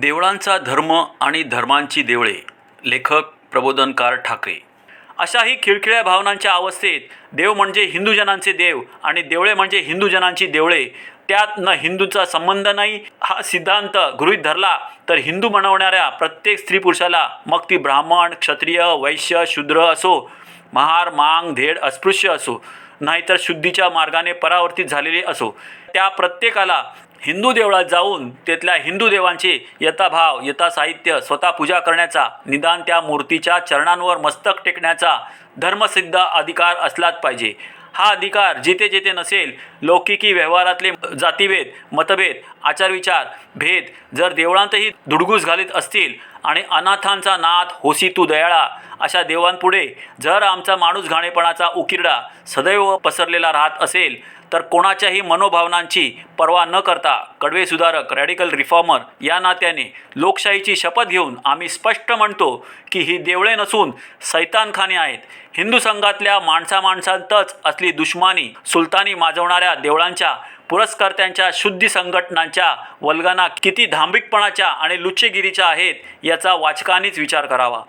देवळांचा धर्म आणि धर्मांची देवळे. लेखक प्रबोधनकार ठाकरे. अशाही खिळखिळ्या भावनांच्या अवस्थेत देव म्हणजे हिंदूजनांचे देव आणि देवळे म्हणजे हिंदूजनांची देवळे. त्यात न हिंदूचा संबंध नाही हा सिद्धांत गृहीत धरला तर हिंदू म्हणवणाऱ्या प्रत्येक स्त्री पुरुषाला मग ती ब्राह्मण क्षत्रिय वैश्य शूद्र असो महार मांग धेड अस्पृश्य असो नाहीतर शुद्धीच्या मार्गाने परावर्तित झालेले असो. त्या प्रत्येकाला हिंदू देवळात जाऊन तेथल्या हिंदू देवांचे यथाभाव यथा साहित्य स्वतः पूजा करण्याचा निदान त्या मूर्तीच्या चरणांवर मस्तक टेकण्याचा धर्मसिद्ध अधिकार असलाच पाहिजे. हा अधिकार जिथे जिथे नसेल लौकिकी व्यवहारातले जातीभेद मतभेद आचारविचार भेद जर देवळांतही धुडगूस घालीत असतील आणि अनाथांचा नाथ होसी तू दयाळा अशा देवांपुढे जर आमचा माणूस घाणेपणाचा उकिरडा सदैव पसरलेला राहत असेल तर कोणाच्याही मनोभावनांची पर्वा न करता कडवे सुधारक रॅडिकल रिफॉर्मर या नात्याने लोकशाहीची शपथ घेऊन आम्ही स्पष्ट म्हणतो की ही देवळे नसून सैतानखाने आहेत. हिंदू संघातल्या माणसा माणसांतच असली दुश्मानी सुलतानी माजवणाऱ्या देवळांच्या पुरस्कर्त्यांच्या शुद्धी संघटनांच्या वल्गना किती धांबिकपणाच्या आणि लुच्चेगिरीच्या आहेत याचा वाचकांनीच विचार करावा.